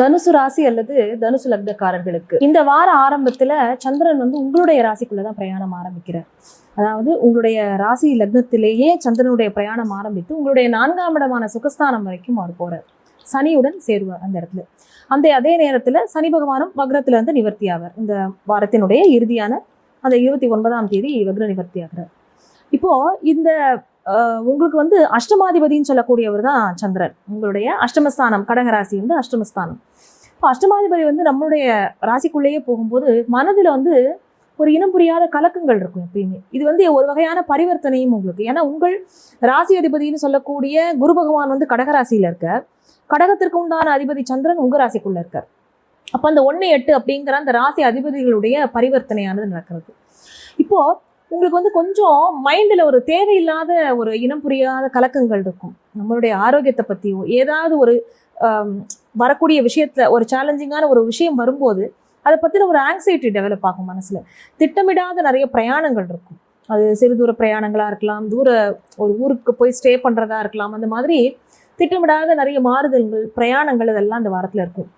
தனுசு ராசி அல்லது தனுசு லக்னக்காரர்களுக்கு. இந்த வார ஆரம்பத்துல சந்திரன் வந்து உங்களுடைய ராசிக்குள்ளதான் பிரயாணம் ஆரம்பிக்கிறார். அதாவது உங்களுடைய ராசி லக்னத்திலேயே சந்திரனுடைய பிரயாணம் ஆரம்பித்து உங்களுடைய நான்காம் இடமான சுகஸ்தானம் வரைக்கும் அவர் போறார். சனியுடன் சேருவார் அந்த இடத்துல. அந்த அதே நேரத்துல சனி பகவானும் வக்ரத்துல இருந்து நிவர்த்தி ஆவார். இந்த வாரத்தினுடைய இறுதியான அந்த இருபத்தி ஒன்பதாம் தேதி வக்ர நிவர்த்தி ஆகிறார். இப்போ இந்த உங்களுக்கு வந்து அஷ்டமாதிபதின்னு சொல்லக்கூடியவர் தான் சந்திரன். உங்களுடைய அஷ்டமஸ்தானம் கடகராசி வந்து அஷ்டமஸ்தானம். இப்போ அஷ்டமாதிபதி வந்து நம்மளுடைய ராசிக்குள்ளேயே போகும்போது மனதில் வந்து ஒரு இனம் புரியாத கலக்கங்கள் இருக்கும் எப்பயுமே. இது வந்து ஒரு வகையான பரிவர்த்தனையும் உங்களுக்கு. ஏன்னா உங்கள் ராசி அதிபதினு சொல்லக்கூடிய குரு பகவான் வந்து கடகராசியில இருக்கார். கடகத்திற்கு உண்டான அதிபதி சந்திரன் உங்க ராசிக்குள்ள இருக்கார். அப்ப அந்த ஒன்று எட்டு அப்படிங்கிற அந்த ராசி அதிபதிகளுடைய பரிவர்த்தனையானது நடக்கிறது. இப்போ உங்களுக்கு வந்து கொஞ்சம் மைண்டில் ஒரு தேவையில்லாத ஒரு இனம் புரியாத கலக்கங்கள் இருக்கும். நம்மளுடைய ஆரோக்கியத்தை பற்றியும் ஏதாவது ஒரு வரக்கூடிய விஷயத்தில் ஒரு சேலஞ்சிங்கான ஒரு விஷயம் வரும்போது அதை பற்றின ஒரு ஆங்ஸைட்டி டெவலப் ஆகும் மனசில். திட்டமிடாத நிறைய பிரயாணங்கள் இருக்கும். அது சிறு தூர பிரயாணங்களாக இருக்கலாம் தூர ஒரு ஊருக்கு போய் ஸ்டே பண்ணுறதா இருக்கலாம் அந்த மாதிரி திட்டமிடாத நிறைய மாறுதல்கள் பிரயாணங்கள் இதெல்லாம் அந்த வாரத்தில் இருக்கும்.